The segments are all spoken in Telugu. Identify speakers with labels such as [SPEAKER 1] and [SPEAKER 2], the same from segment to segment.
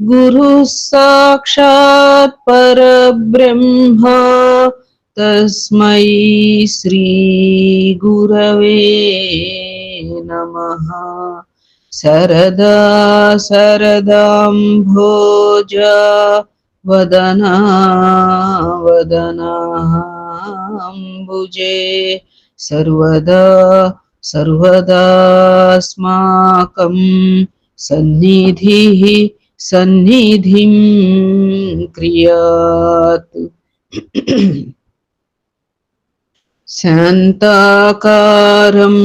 [SPEAKER 1] गुरुः साक्षात् परब्रह्म तस्मै श्रीगुरवे नमः। सरदा सरदाम्भोज वदना वदनाम्बुजे। सर्वदा सर्वदास्माकं सन्निधिः सन्निधिं क्रियात्। शान्ताकारं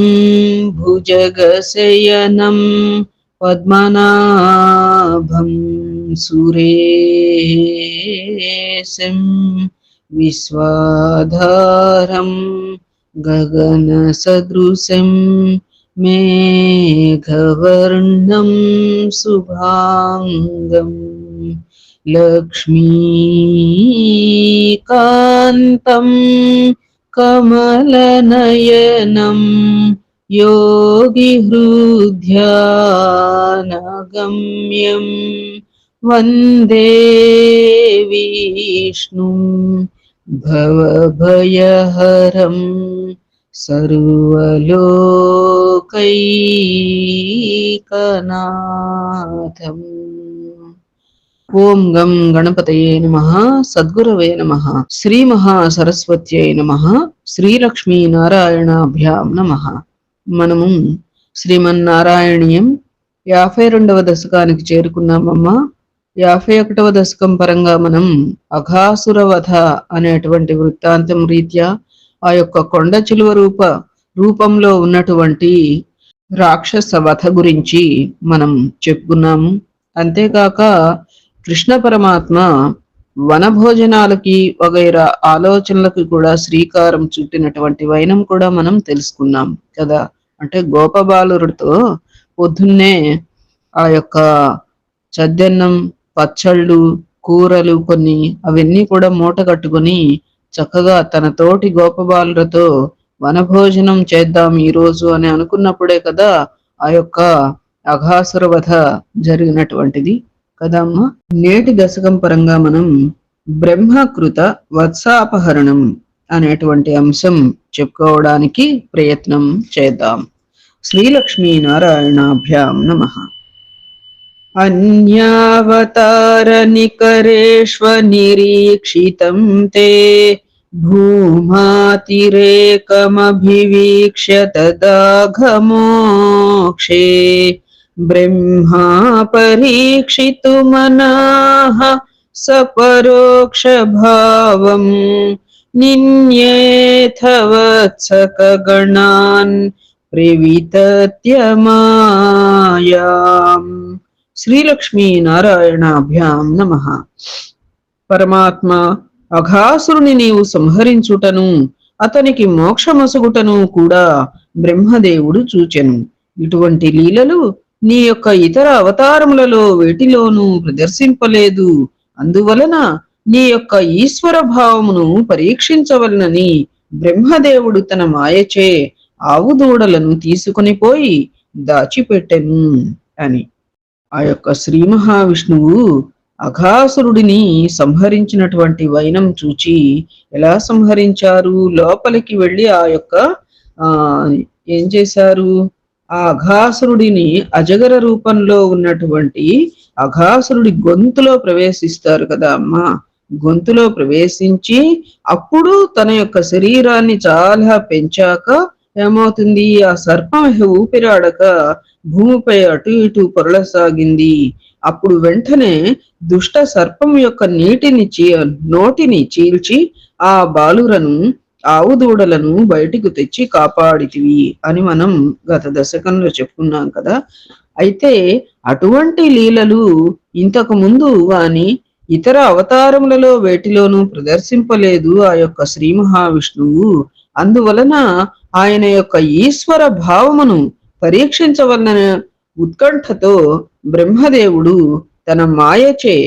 [SPEAKER 1] भुजगशयनं पद्मनाभं सुरेशं विश्वाधारं गगनसदृशं मेघवर्णं शुभाङ्गम् लक्ष्मीकान्तं कमलनयनं योगिहृद्यानगम्यं वन्दे विष्णुं भवभयहरं లోకైకనాథం ఓం గం గణపతయే నమ సద్గురవే నమ శ్రీ మహాసరస్వత్యై నమ శ్రీలక్ష్మీ నారాయణాభ్యాం నమ. మనము శ్రీమన్నారాయణీయం యాభై రెండవ దశకానికి చేరుకున్నామమ్మా. యాభై ఒకటవ దశకం పరంగా మనం అఘాసురవధ అనేటువంటి వృత్తాంతం రీత్యా ఆ యొక్క కొండ చిలువ రూప రూపంలో ఉన్నటువంటి రాక్షస వధ గురించి మనం చెప్పుకున్నాము. అంతేకాక కృష్ణ పరమాత్మ వనభోజనాలకి వగైరా ఆలోచనలకు కూడా శ్రీకారం చుట్టినటువంటి వైనం కూడా మనం తెలుసుకున్నాం కదా. అంటే గోపబాలుడితో పొద్దున్నే ఆ యొక్క చద్దన్నం పచ్చళ్ళు కూరలు కొన్ని అవన్నీ కూడా మూట కట్టుకొని చక్కగా తన తోటి గోపబాలులతో వనభోజనం చేద్దాం ఈ రోజు అని అనుకున్నప్పుడే కదా ఆ యొక్క అఘాసుర వధ జరిగినటువంటిది కదమ్మా? నేటి దశకం పరంగా మనం బ్రహ్మకృత వత్సాపహరణం అనేటువంటి అంశం చెప్పుకోవడానికి ప్రయత్నం చేద్దాం. శ్రీలక్ష్మీ నారాయణాభ్యాం నమ. అన్యావతార నిరీక్షితం తే भूमातिरेकमभिवीक्ष्य तदाघमोक्षे ब्रह्मा परीक्षितुमनाः सपरोक्षभावम् निन्येथवत्सकगणान् प्रवितत्यमायाम्। श्रीलक्ष्मीनारायणाभ्यां नमः। परमात्मा అఘాసురుని నీవు సంహరించుటను అతనికి మోక్షమసుగుటను కూడా బ్రహ్మదేవుడు చూచెను. ఇటువంటి లీలలు నీ యొక్క ఇతర అవతారములలో వేటిలోనూ ప్రదర్శింపలేదు. అందువలన నీ యొక్క ఈశ్వర భావమును పరీక్షించవలనని బ్రహ్మదేవుడు తన మాయచే ఆవు దూడలను తీసుకొని పోయి దాచిపెట్టెను అని. ఆ యొక్క శ్రీ మహావిష్ణువు అఘాసురుడిని సంహరించినటువంటి వైనం చూచి ఎలా సంహరించారు? లోపలికి వెళ్ళి ఆ యొక్క ఆ ఏం చేశారు? ఆ అఘాసురుడిని అజగర రూపంలో ఉన్నటువంటి అఘాసురుడి గొంతులో ప్రవేశిస్తారు కదా అమ్మా. గొంతులో ప్రవేశించి అప్పుడు తన యొక్క శరీరాన్ని చాలా పెంచాక ఏమవుతుంది? ఆ సర్పం ఊపిరాడక భూమిపై అటు ఇటు పొరలసాగింది. అప్పుడు వెంటనే దుష్ట సర్పం యొక్క నీటిని చీ నోటిని చీల్చి ఆ బాలురను ఆవు దూడలను బయటికి తెచ్చి కాపాడితివి అని మనం గత దశకంలో చెప్పుకున్నాం కదా. అయితే అటువంటి లీలలు ఇంతకు ముందు వాని ఇతర అవతారములలో వేటిలోనూ ప్రదర్శింపలేదు ఆ యొక్క శ్రీ మహావిష్ణువు. అందువలన ఆయన యొక్క ఈశ్వర భావమును పరీక్షించవలన ఉత్కంఠతో బ్రహ్మదేవుడు తన మాయచే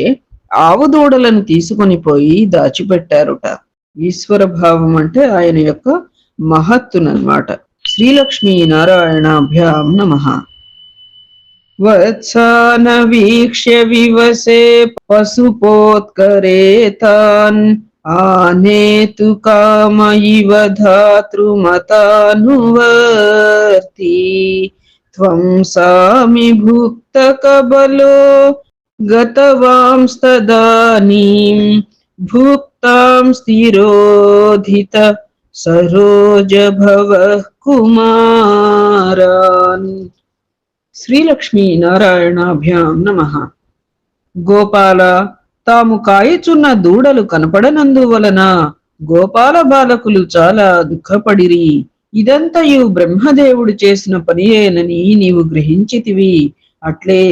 [SPEAKER 1] ఆవుదూడలను తీసుకొని పోయి దాచిపెట్టారుట. ఈశ్వర భావం అంటే ఆయన యొక్క మహత్తునమాట శ్రీలక్ష్మీ నారాయణాభ్యాం నమ. వత్సాన వీక్ష్య వివసే పశుపోత్కరే తాన్ ఆనేతు కామ ఇవ ధాతృమతానువర్తి. త్వం భుక్త కబలో గతవాంస్తదానీం భుక్తాం స్థిరోధిత సరోజ భవ కుమారాన్ శ్రీలక్ష్మీ నారాయణాభ్యాం నమ గోపాల తాము కాయచున్న దూడలు కనపడనందువలన గోపాల బాలకులు చాలా దుఃఖపడిరి। ఇదంతయు బ్రహ్మదేవుడు చేసిన పనియేనని నీవు గ్రహించితివి. అట్లే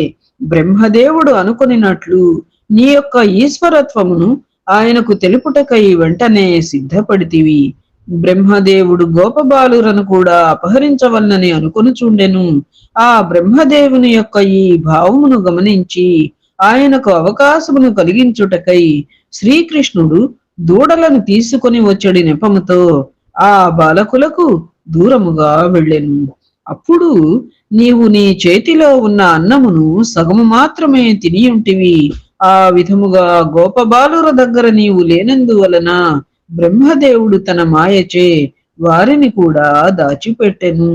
[SPEAKER 1] బ్రహ్మదేవుడు అనుకొనినట్లు నీ యొక్క ఈశ్వరత్వమును ఆయనకు తెలుపుటకై వెంటనే సిద్ధపడితివి. బ్రహ్మదేవుడు గోపబాలురను కూడా అపహరించవలనని అనుకొనుచుండెను. ఆ బ్రహ్మదేవుని యొక్క ఈ భావమును గమనించి ఆయనకు అవకాశమును కలిగించుటకై శ్రీకృష్ణుడు దూడలను తీసుకొని వచ్చడి నెపముతో ఆ బాలకులకు దూరముగా వెళ్ళెను. అప్పుడు నీవు నీ చేతిలో ఉన్న అన్నమును సగము మాత్రమే తిని ఉంటివి ఆ విధముగా గోపబాలుర దగ్గర నీవు లేనందువలన బ్రహ్మదేవుడు తన మాయచే వారిని కూడా దాచిపెట్టెను.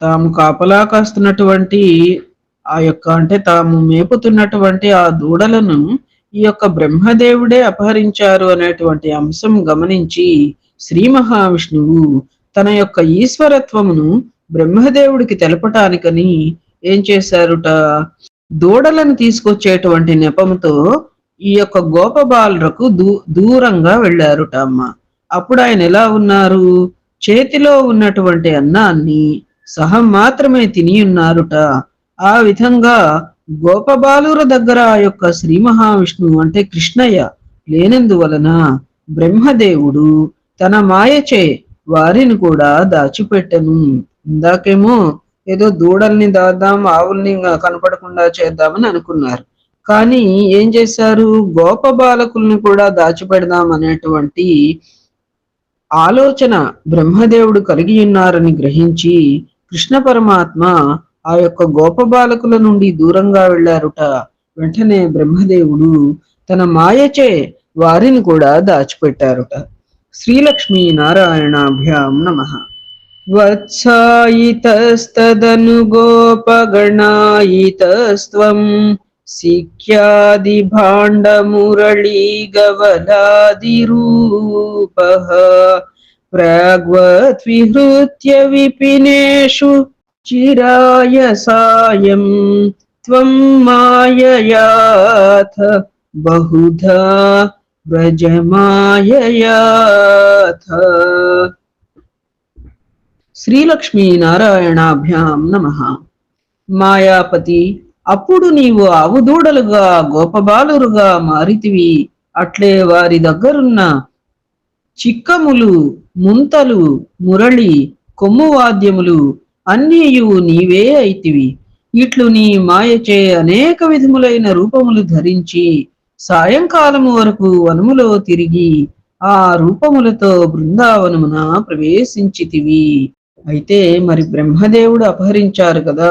[SPEAKER 1] తాము కాపలా కాస్తున్నటువంటి ఆ యొక్క అంటే తాము మేపుతున్నటువంటి ఆ దూడలను ఈ యొక్క బ్రహ్మదేవుడే అపహరించారు అనేటువంటి అంశం గమనించి శ్రీ మహావిష్ణువు తన యొక్క ఈశ్వరత్వమును బ్రహ్మదేవుడికి తెలపటానికని ఏం చేశారుట? దూడలను తీసుకొచ్చేటువంటి నెపముతో ఈ యొక్క గోపబాలులకు దూ దూరంగా వెళ్ళారుట అమ్మ. అప్పుడు ఆయన ఎలా ఉన్నారు? చేతిలో ఉన్నటువంటి అన్నాన్ని సహం మాత్రమే తిని ఉన్నారుట. ఆ విధంగా గోపబాలుర దగ్గర ఆ యొక్క శ్రీ మహావిష్ణువు అంటే కృష్ణయ్య లేనందువలన బ్రహ్మదేవుడు తన మాయచే వారిని కూడా దాచిపెట్టను. ఇందాకేమో ఏదో దూడల్ని దాదాం ఆవుల్ని కనపడకుండా చేద్దామని అనుకున్నారు. కానీ ఏం చేశారు? గోప బాలకుల్ని కూడా దాచిపెడదాం అనేటువంటి ఆలోచన బ్రహ్మదేవుడు కలిగి ఉన్నారని గ్రహించి కృష్ణ పరమాత్మ ఆ యొక్క గోప బాలకుల నుండి దూరంగా వెళ్ళారుట. వెంటనే బ్రహ్మదేవుడు తన మాయచే వారిని కూడా దాచిపెట్టారుట. श्रीलक्ष्मीनारायणाभ्यां नमः। वत्सायितस्तदनुगोपगणायितस्त्वं सिख्यादिभाण्डमुरळीगवदादिरूपः प्राग्वद्विहृत्य विपिनेषु चिराय सायं त्वं माययाथ बहुधा సాయం త్వం మాయయాథ వ్రజమాయయాథ నారాయణాభ్యాం నమ మాయాపతి అప్పుడు నీవు ఆవుదూడలుగా గోపబాలురుగా మారితివి. అట్లే వారి దగ్గరున్న చిక్కములు ముంతలు మురళి కొమ్ము వాద్యములు అన్నీయు నీవే అయితివి. ఇట్లు నీ మాయచే అనేక విధములైన రూపములు ధరించి సాయంకాలము వరకు వనములో తిరిగి ఆ రూపములతో బృందావనమున ప్రవేశించితివి. అయితే మరి బ్రహ్మదేవుడు అపహరించారు కదా.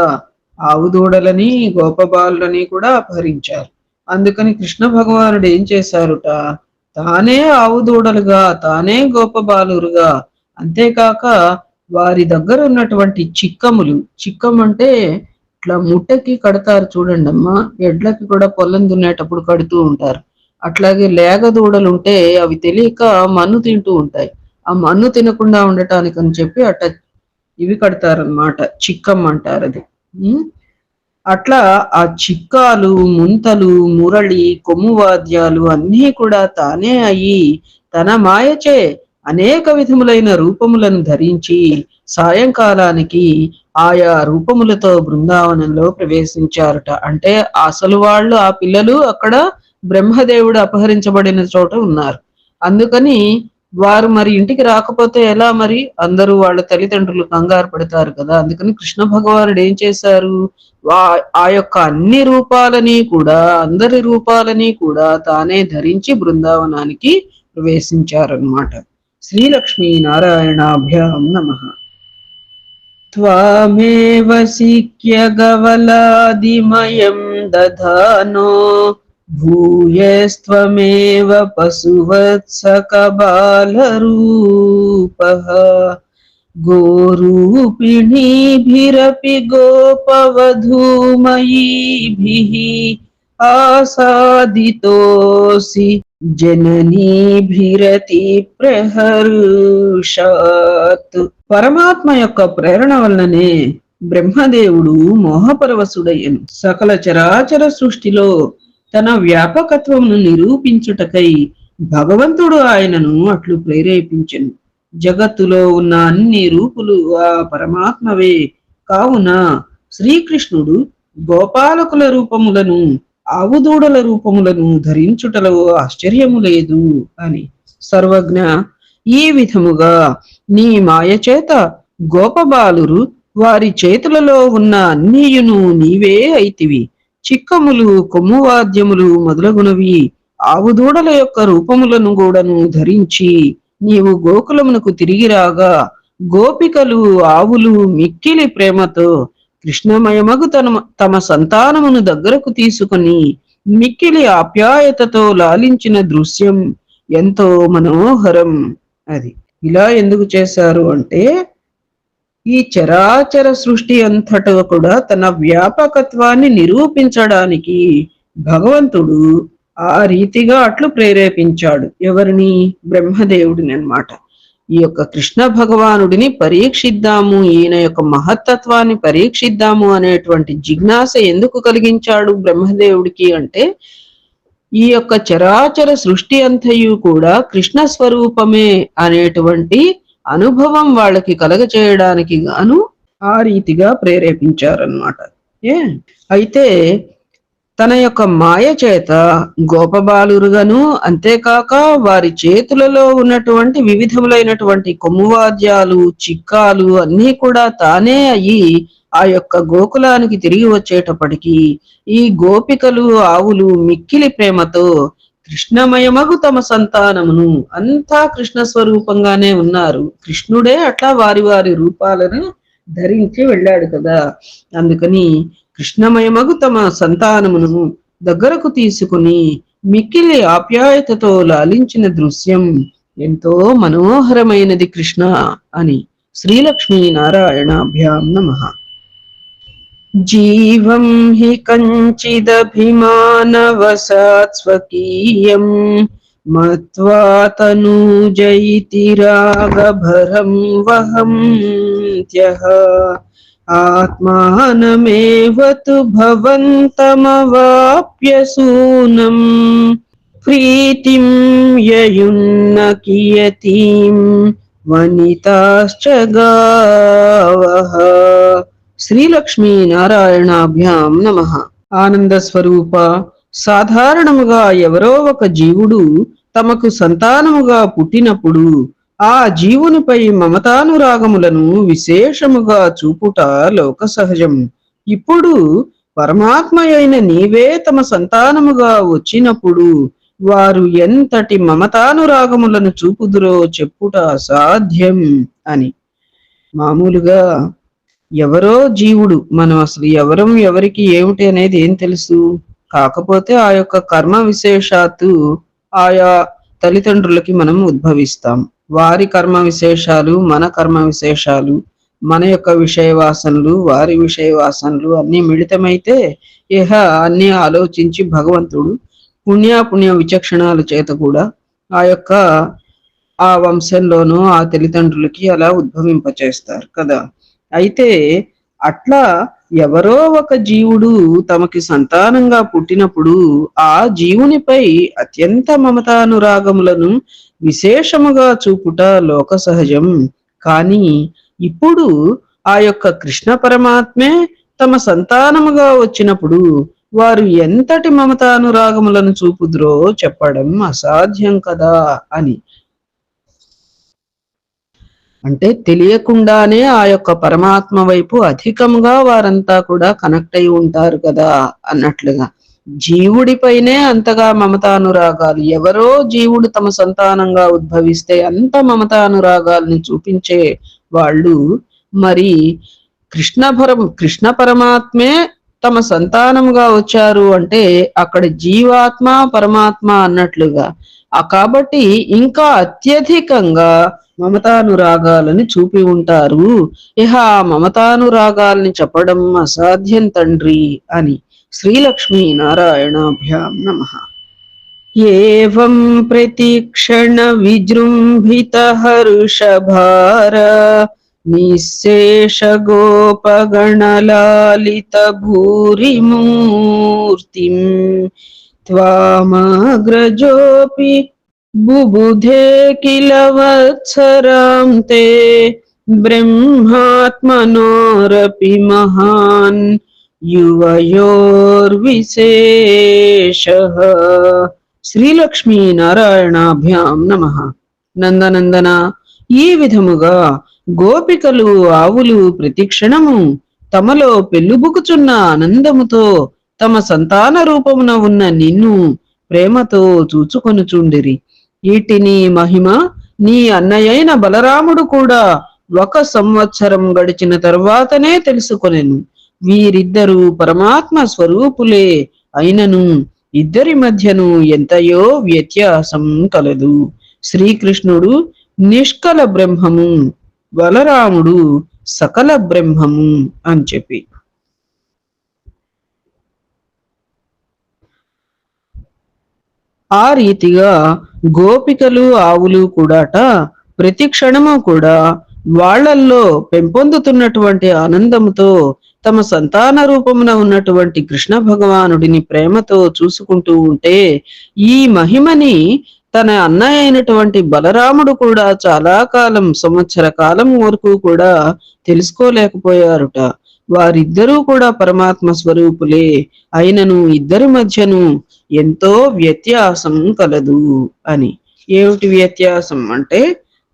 [SPEAKER 1] ఆవు దూడలని గోపబాలులని కూడా అపహరించారు. అందుకని కృష్ణ భగవానుడు ఏం చేశారుట? తానే ఆవు దూడలుగా తానే గోపబాలురుగా అంతేకాక వారి దగ్గర ఉన్నటువంటి చిక్కములు చిక్కం అంటే ఇట్లా ముట్టకి కడతారు చూడండి అమ్మా ఎడ్లకి కూడా పొలం దున్నేటప్పుడు కడుతూ ఉంటారు. అట్లాగే లేగ దూడలు ఉంటే అవి తెలియక మన్ను తింటూ ఉంటాయి. ఆ మన్ను తినకుండా ఉండటానికి అని చెప్పి అట్ట ఇవి కడతారనమాట చిక్కం అంటారు అది. అట్లా ఆ చిక్కాలు ముంతలు మురళి కొమ్ము వాద్యాలు అన్నీ కూడా తానే అయ్యి తన మాయచే అనేక విధములైన రూపములను ధరించి సాయంకాలానికి ఆయా రూపములతో బృందావనంలో ప్రవేశించారట. అంటే అసలు వాళ్ళు ఆ పిల్లలు అక్కడ బ్రహ్మదేవుడు అపహరించబడిన చోట ఉన్నారు. అందుకని వారు మరి ఇంటికి రాకపోతే ఎలా మరి? అందరూ వాళ్ళ తల్లిదండ్రులు కంగారు పడతారు కదా. అందుకని కృష్ణ భగవానుడు ఏం చేశారు? వా- ఆ యొక్క అన్ని రూపాలని కూడా అందరి రూపాలని కూడా తానే ధరించి బృందావనానికి ప్రవేశించారనమాట श्रीलक्ष्मीनारायणाभ्यां नमः। त्वामेव सिक्य सिक्यगवलादिमयं दधानो भूयस्त्वमेव पशुवत्सकबालरूपः। गोरूपिणीभिरपि गोपवधूमयीभिः आसादितोऽसि జననీ భీరతి ఆసాదితోసి పరమాత్మ యొక్క ప్రేరణ వలననే బ్రహ్మదేవుడు మోహపరవశుడయ్యను. సకల చరాచర సృష్టిలో తన వ్యాపకత్వమును నిరూపించుటకై భగవంతుడు ఆయనను అట్లు ప్రేరేపించెను. జగత్తులో ఉన్న అన్ని రూపులు ఆ పరమాత్మవే. కావున శ్రీకృష్ణుడు గోపాలకుల రూపములను ఆవుదూడల రూపములను ధరించుటలో ఆశ్చర్యము లేదు అని సర్వజ్ఞ ఈ విధముగా నీ మాయచేత గోపబాలురు వారి చేతులలో ఉన్న అన్నీయును నీవే అయితివి. చిక్కములు కొమ్మువాద్యములు మొదలగునవి. ఆవుదూడల యొక్క రూపములను కూడాను ధరించి నీవు గోకులమునకు తిరిగి రాగా గోపికలు ఆవులు మిక్కిలి ప్రేమతో కృష్ణమయమగు తన తమ సంతానమును దగ్గరకు తీసుకొని మిక్కిలి ఆప్యాయతతో లాలించిన దృశ్యం ఎంతో మనోహరం అది. ఇలా ఎందుకు చేశారు అంటే ఈ చరాచర సృష్టి అంతటా కూడా తన వ్యాపకత్వాన్ని నిరూపించడానికి భగవంతుడు ఆ రీతిగా అట్లు ప్రేరేపించాడు. ఎవరిని? బ్రహ్మదేవుడిని అన్నమాట ఈ యొక్క కృష్ణ భగవానుడిని పరీక్షిద్దాము ఈయన యొక్క మహత్తత్వాన్ని పరీక్షిద్దాము అనేటువంటి జిజ్ఞాస ఎందుకు కలిగించాడు బ్రహ్మదేవుడికి అంటే ఈ యొక్క చరాచర సృష్టి అంతయు కూడా కృష్ణ స్వరూపమే అనేటువంటి అనుభవం వాళ్ళకి కలగచేయడానికి గాను ఆ రీతిగా ప్రేరేపించారన్నమాట. ఏ? అయితే తన యొక్క మాయ చేత గోపబాలురుగాను అంతేకాక వారి చేతులలో ఉన్నటువంటి వివిధములైనటువంటి కొమ్మువాద్యాలు చిక్కాలు అన్నీ కూడా తానే అయ్యి ఆ యొక్క గోకులానికి తిరిగి వచ్చేటప్పటికి ఈ గోపికలు ఆవులు మిక్కిలి ప్రేమతో కృష్ణమయమగు తమ సంతానమును. అంతా కృష్ణ స్వరూపంగానే ఉన్నారు. కృష్ణుడే అట్లా వారి వారి రూపాలను ధరించి వెళ్ళాడు కదా. అందుకని కృష్ణమయమగు తమ సంతానమును దగ్గరకు తీసుకుని మిక్కిలి ఆప్యాయతతో లాలించిన దృశ్యం ఎంతో మనోహరమైనది కృష్ణ అని శ్రీలక్ష్మీ నారాయణాభ్యాం నమః. జీవం హి కంచిదభిమానవసాత్ స్వకీయం మత్వా తనూజయితి రాగభరం వహం త్యహ ఆత్మానమేవతు భవంతమవాప్య సూనం ప్రీతిం యయున్న కియతీం వనితాశ్చ గావః శ్రీలక్ష్మీ నారాయణాభ్యాం నమ ఆనంద స్వరూప సాధారణముగా ఎవరో ఒక జీవుడు తమకు సంతానముగా పుట్టినప్పుడు ఆ జీవునిపై మమతానురాగములను విశేషముగా చూపుట లోక సహజం. ఇప్పుడు పరమాత్మ అయిన నీవే తమ సంతానముగా వచ్చినప్పుడు వారు ఎంతటి మమతానురాగములను చూపుదురో చెప్పుట అసాధ్యం అని. మామూలుగా ఎవరో జీవుడు మనం అసలు ఎవరం ఎవరికి ఏమిటి అనేది ఏం తెలుసు? కాకపోతే ఆ యొక్క కర్మ విశేషాత్తు ఆయా తల్లిదండ్రులకి మనం ఉద్భవిస్తాం. వారి కర్మ విశేషాలు మన కర్మ విశేషాలు మన యొక్క విషయ వాసనలు వారి విషయ వాసనలు అన్ని మిళితమైతే ఇహ అన్ని ఆలోచించి భగవంతుడు పుణ్యాపుణ్య విచక్షణాల చేత కూడా ఆ యొక్క ఆ వంశంలోనూ ఆ తల్లిదండ్రులకి అలా ఉద్భవింపచేస్తారు కదా. అయితే అట్లా ఎవరో ఒక జీవుడు తమకి సంతానంగా పుట్టినప్పుడు ఆ జీవునిపై అత్యంత మమతానురాగములను విశేషముగా చూపుట లోక సహజం. కానీ ఇప్పుడు ఆ యొక్క కృష్ణ పరమాత్మే తమ సంతానముగా వచ్చినప్పుడు వారు ఎంతటి మమతానురాగములను చూపుద్రో చెప్పడం అసాధ్యం కదా అని. అంటే తెలియకుండానే ఆ యొక్క పరమాత్మ వైపు అధికంగా వారంతా కూడా కనెక్ట్ అయి ఉంటారు కదా అన్నట్లుగా. జీవుడిపైనే అంతగా మమతానురాగాలు ఎవరో జీవుడు తమ సంతానంగా ఉద్భవిస్తే అంత మమతానురాగాల్ని చూపించే వాళ్ళు మరి కృష్ణ పరం కృష్ణ పరమాత్మే తమ సంతానముగా వచ్చారు అంటే అక్కడ జీవాత్మ పరమాత్మ అన్నట్లుగా. ఆ కాబట్టి ఇంకా అత్యధికంగా మమతానురాగాలని చూపి ఉంటారు. ఇహ మమతానురాగాల్ని చెప్పడం అసాధ్యం తండ్రి అని. श्रीलक्ष्मी नारायणाभ्याम नमः। एवं प्रतिक्षणविजृम्भितहर्षभार निःशेषगोपगणलालितभूरिमूर्तिम् त्वामग्रजोऽपि बुबुधे किल वत्सरां ते ब्रह्मात्मनोरपि महान् యువయోర్విశేష శ్రీలక్ష్మీ నారాయణాభ్యాం నమ నందనందన ఈ విధముగా గోపికలు ఆవులు ప్రతిక్షణము తమలో పెళ్ళుబుకుచున్న ఆనందముతో తమ సంతాన రూపమున ఉన్న నిన్ను ప్రేమతో చూచుకొనుచుండిరి ఈటిని మహిమ నీ అన్నయైన బలరాముడు కూడా ఒక సంవత్సరం గడిచిన తర్వాతనే తెలుసుకొనెను వీరిద్దరూ పరమాత్మ స్వరూపులే అయినను ఇద్దరి మధ్యను ఎంతయో వ్యత్యాసం కలదు. శ్రీకృష్ణుడు నిష్కల బ్రహ్మము బలరాముడు సకల బ్రహ్మము అని చెప్పి. ఆ రీతిగా గోపికలు ఆవులు కూడాట ప్రతి క్షణము కూడా వాళ్ళల్లో పెంపొందుతున్నటువంటి ఆనందముతో తమ సంతాన రూపమున ఉన్నటువంటి కృష్ణ భగవానుడిని ప్రేమతో చూసుకుంటూ ఉంటే ఈ మహిమని తన అన్నయ్య అయినటువంటి బలరాముడు కూడా చాలా కాలం సంవత్సర కాలం వరకు కూడా తెలుసుకోలేకపోయారుట. వారిద్దరూ కూడా పరమాత్మ స్వరూపులే అయినను ఇద్దరి మధ్యను ఎంతో వ్యత్యాసం కలదు అని. ఏమిటి వ్యత్యాసం అంటే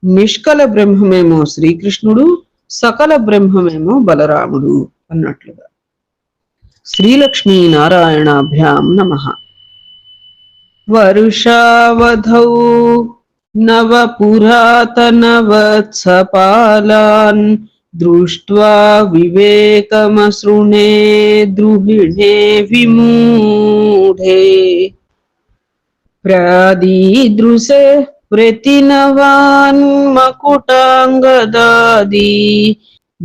[SPEAKER 1] నిష్కల బ్రహ్మమేమో శ్రీకృష్ణుడు సకల బ్రహ్మమేమో బలరాముడు. అన్నట్లుగా శ్రీలక్ష్మీ నారాయణాభ్యాం నమ వరుషావధౌ నవ పురాతన వత్సపాలాన్ దృష్ట్వా వివేకమసృణే ద్రుహిణే విమూఢే ప్రాదీదృశే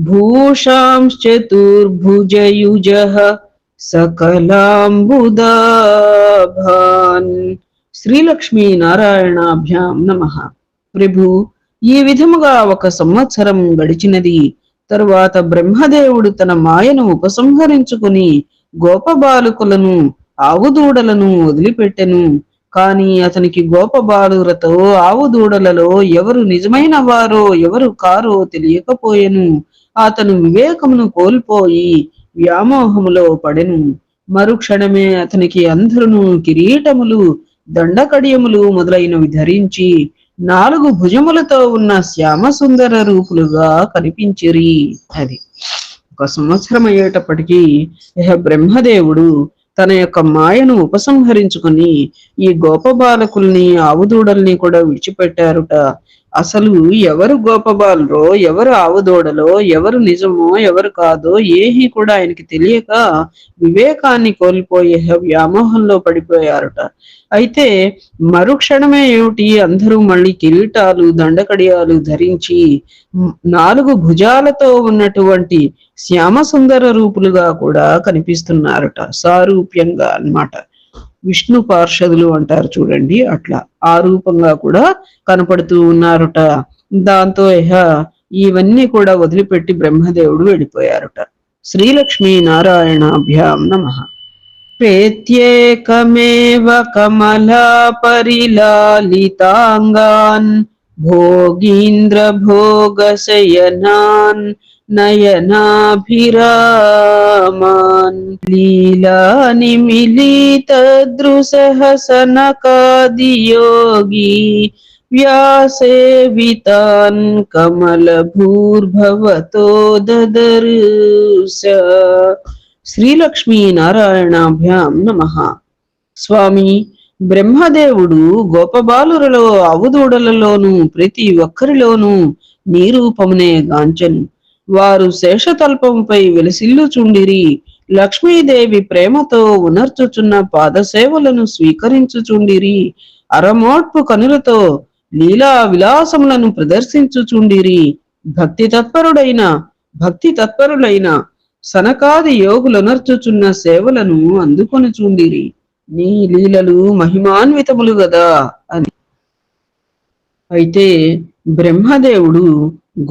[SPEAKER 1] ప్రతినవాన్ సకలాంబుదాభాన్ శ్రీలక్ష్మీ నారాయణాభ్యాం నమ ప్రభు ఈ విధముగా ఒక సంవత్సరం గడిచినది. తరువాత బ్రహ్మదేవుడు తన మాయను ఉపసంహరించుకుని గోపబాలుకులను ఆవుదూడలను వదిలిపెట్టెను. కాని అతనికి గోపబాలురతో ఆవుదూడలలో ఎవరు నిజమైన వారో ఎవరు కారో తెలియకపోయెను. అతను వివేకమును కోల్పోయి వ్యామోహములో పడెను. మరుక్షణమే అతనికి అందరును కిరీటములు దండకడియములు మొదలైనవి ధరించి నాలుగు భుజములతో ఉన్న శ్యామ సుందర రూపులుగా కనిపించిరి అది. ఒక సంవత్సరం అయ్యేటప్పటికీ బ్రహ్మదేవుడు తన యొక్క మాయను ఉపసంహరించుకుని ఈ గోపబాలకుల్ని ఆవుదూడల్ని కూడా విడిచిపెట్టారుట. అసలు ఎవరు గోపబాలురో ఎవరు ఆవుదూడలో ఎవరు నిజమో ఎవరు కాదో ఏహి కూడా ఆయనకి తెలియక వివేకాన్ని కోల్పోయే వ్యామోహంలో పడిపోయారట. అయితే మరుక్షణమే ఏమిటి అందరూ మళ్ళీ కిరీటాలు దండకడియాలు ధరించి నాలుగు భుజాలతో ఉన్నటువంటి శ్యామ సుందర రూపులుగా కూడా కనిపిస్తున్నారట సారూప్యంగా అన్నమాట. విష్ణు పార్షదులు అంటారు చూడండి అట్లా ఆ రూపంగా కూడా కనపడుతూ ఉన్నారట. దాంతో ఇహ ఇవన్నీ కూడా వదిలిపెట్టి బ్రహ్మదేవుడు వెళ్ళిపోయారట. శ్రీలక్ష్మీ నారాయణాభ్యాం నమ. ప్రేత్యేకమేవ కమలా పరిలాలితాంగాన్ భోగీంద్ర భోగ శయనాన్ नयनाभिरामान् लीलानिमिलितदृशहसनकादियोगी व्यासेवितान् कमलभूर्भवतो ददर्श శ్రీలక్ష్మీనారాయణాభ్యాం నమ స్వామి బ్రహ్మదేవుడు గోపబాలురలో అవధూడలలోను ప్రతి ఒక్కరిలోనూ నీ రూపమునే గాంచను వారు శేషతల్పంపై వెలసిల్లుచుండిరి. లక్ష్మీదేవి ప్రేమతో ఉనర్చుచున్న పాదసేవలను స్వీకరించుచుండిరి. అరమోట్పు కనులతో లీలా విలాసములను ప్రదర్శించుచుండిరి. భక్తి తత్పరుడైన భక్తి తత్పరులైన సనకాది యోగులనర్చుచున్న సేవలను అందుకొని చూండిరి నీ లీలలు మహిమాన్వితములు గదా అని. అయితే బ్రహ్మదేవుడు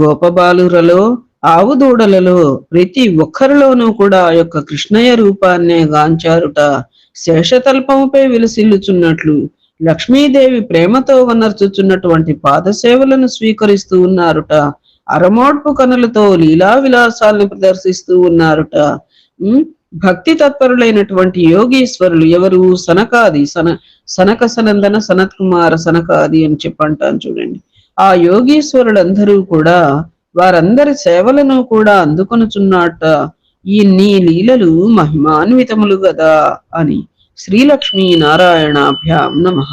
[SPEAKER 1] గోపబాలురలో ఆవుదూడలలో ప్రతి ఒక్కరిలోనూ కూడా ఆ యొక్క కృష్ణయ్య రూపాన్నే గాంచారుట శేషతల్పముపై విలసిల్లుచున్నట్లు లక్ష్మీదేవి ప్రేమతో వనర్చుచున్నటువంటి పాదసేవలను స్వీకరిస్తూ ఉన్నారుట. అరమోడ్పు కనులతో లీలా విలాసాలను ప్రదర్శిస్తూ ఉన్నారుట. భక్తి తత్పరులైనటువంటి యోగీశ్వరులు ఎవరు? సనకాది సన సనక సనందన సనత్ కుమార సనకాది అని చెప్పంటాను చూడండి. ఆ యోగీశ్వరులందరూ కూడా వారందరి సేవలను కూడా అందుకొనుచున్నట ఈ నీ లీలలు మహిమాన్వితములు గదా అని శ్రీలక్ష్మీ నారాయణాభ్యాం నమః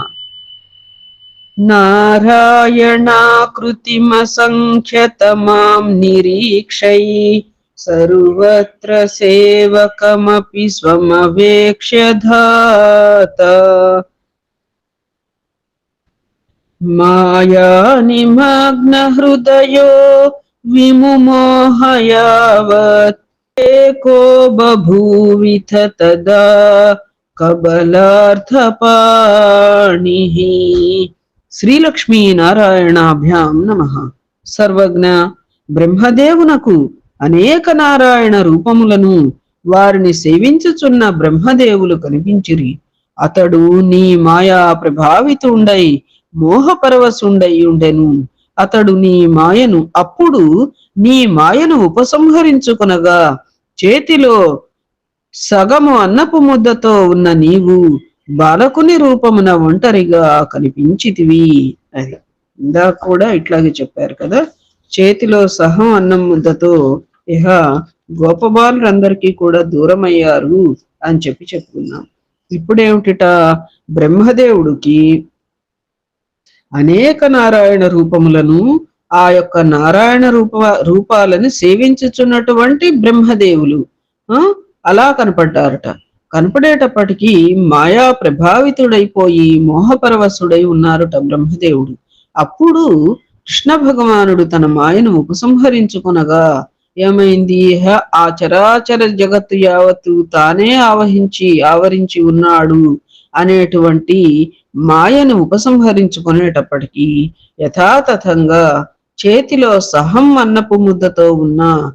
[SPEAKER 1] नारायणाकृतिमसङ्ख्यतमां निरीक्षै सर्वत्र सेवकमपि स्वमवेक्ष्य धाता मायानिमग्नहृदयो विमुमोहयावत् एको बभूविथ तदा కబలార్థపాణిః శ్రీలక్ష్మీ నారాయణాభ్యాం నమ సర్వజ్ఞ బ్రహ్మదేవునకు అనేక నారాయణ రూపములను వారిని సేవించుచున్న బ్రహ్మదేవులు కనిపించిరి అతడు నీ మాయా ప్రభావితుండై మోహపరవశుండై ఉండెను అతడు నీ మాయను అప్పుడు నీ మాయను ఉపసంహరించుకొనగా చేతిలో సగము అన్నపు ముద్దతో ఉన్న నీవు బాలకుని రూపమున ఒంటరిగా కనిపించితివి అది ఇందాక కూడా ఇట్లాగే చెప్పారు కదా చేతిలో సహం అన్నం ముద్దతో ఇహ గోపబాలులందరికీ కూడా దూరమయ్యారు అని చెప్పి చెప్పుకున్నాం. ఇప్పుడేమిటిట బ్రహ్మదేవుడికి అనేక నారాయణ రూపములను ఆ యొక్క నారాయణ రూప రూపాలను సేవించుచున్నటువంటి బ్రహ్మదేవులు. అలా కనపడ్డారట. కనపడేటప్పటికీ మాయా ప్రభావితుడైపోయి మోహపరవశుడై ఉన్నారుట బ్రహ్మదేవుడు. అప్పుడు కృష్ణ భగవానుడు తన మాయను ఉపసంహరించుకొనగా ఏమైంది? హ ఆ చరాచర జగత్తు యావత్తు తానే ఆవహించి ఆవరించి ఉన్నాడు అనేటువంటి మాయని ఉపసంహరించుకునేటప్పటికీ యథాతథంగా చేతిలో సహం అన్నపు ముద్దతో ఉన్న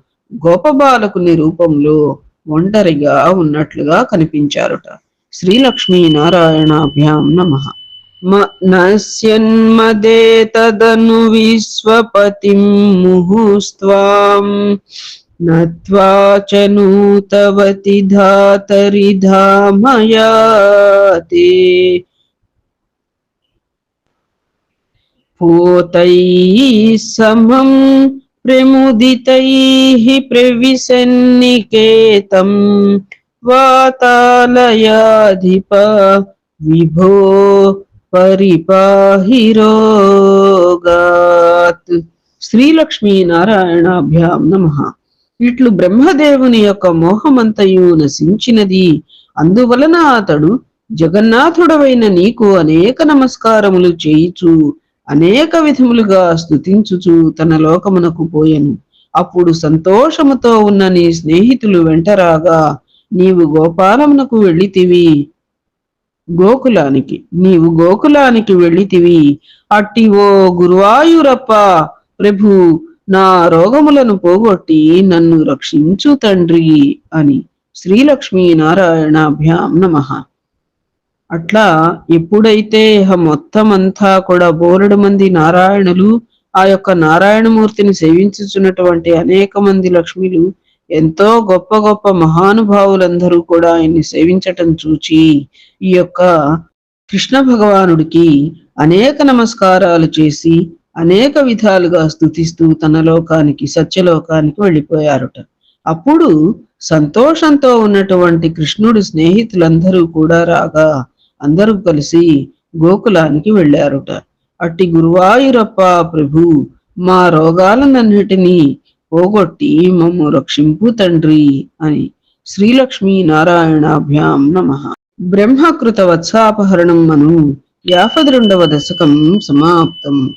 [SPEAKER 1] గోపబాలకుని రూపంలో ఒంటరిగా ఉన్నట్లుగా కనిపించారుట. శ్రీలక్ష్మీ నారాయణాభ్యాం నమ. మనస్యన్మదే తదను విశ్వపతిం ముహుస్త్వాం నూతవతి ధాతరి ధామయా పోతైः సమం ప్రముదితైः ప్రవిశన్నికేతం వాతాలయాధిప విభో పరిపాహి రోగాత్. శ్రీలక్ష్మీ నారాయణాభ్యాం నమ. ఇట్లు బ్రహ్మదేవుని యొక్క మోహమంతయు నశించినది. అందువలన అతడు జగన్నాథుడవైన నీకు అనేక నమస్కారములు చేయిచు. అనేక విధములుగా స్థుతించుచు తన లోకమునకు పోయెను. అప్పుడు సంతోషముతో ఉన్న నీ స్నేహితులు వెంటరాగా నీవు గోపాలమునకు వెళ్ళితివి. గోకులానికి నీవు గోకులానికి వెళ్ళితివి. అట్టి ఓ గురువాయూరప్ప ప్రభు నా రోగములను పోగొట్టి నన్ను రక్షించు తండ్రి అని శ్రీలక్ష్మీ నారాయణాభ్యాం నమః. అట్లా ఎప్పుడైతే ఇహ మొత్తం అంతా కూడా బోలెడు మంది నారాయణులు ఆ యొక్క నారాయణమూర్తిని సేవించుచున్నటువంటి అనేక మంది లక్ష్మిలు ఎంతో గొప్ప గొప్ప మహానుభావులందరూ కూడా ఆయన్ని సేవించటం చూచి ఈ యొక్క కృష్ణ భగవానుడికి అనేక నమస్కారాలు చేసి అనేక విధాలుగా స్తుతిస్తూ తన లోకానికి సత్యలోకానికి వెళ్ళిపోయారుట. అప్పుడు సంతోషంతో ఉన్నటువంటి కృష్ణుడి స్నేహితులందరూ కూడా రాగా అందరూ కలిసి గోకులానికి వెళ్ళారుట. అట్టి గురువాయూరప్ప ప్రభు మా రోగాలన్నిటినీ పోగొట్టి మమ్ము రక్షింపు తండ్రి అని శ్రీలక్ష్మీ నారాయణాభ్యాం నమ. బ్రహ్మకృత వత్సాపహరణం అను యాభది రెండవ దశకం సమాప్తం.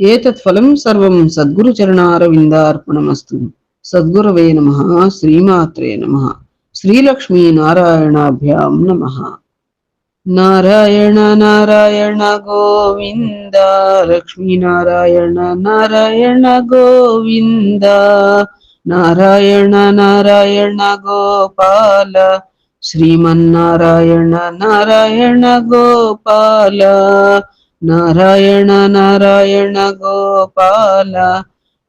[SPEAKER 1] ఏతత్ ఫలం సర్వం సద్గురు చరణారవిందార్పణమస్తు సద్గురవే నమ శ్రీమాత్రే నమ. శ్రీలక్ష్మీ నారాయణాభ్యాం నమ. నారాయణ నారాయణ గోవింద లక్ష్మీ నారాయణ నారాయణ గోవింద నారాయణ నారాయణ గోపాల శ్రీమన్నారాయణ నారాయణ గోపాల నారాయణ నారాయణ గోపాల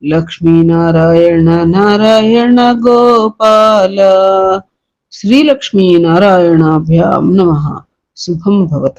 [SPEAKER 1] లక్ష్మీ నారాయణ నారాయణ గోపాల శ్రీలక్ష్మీ నారాయణాభ్యాం నమ శుభం భవతు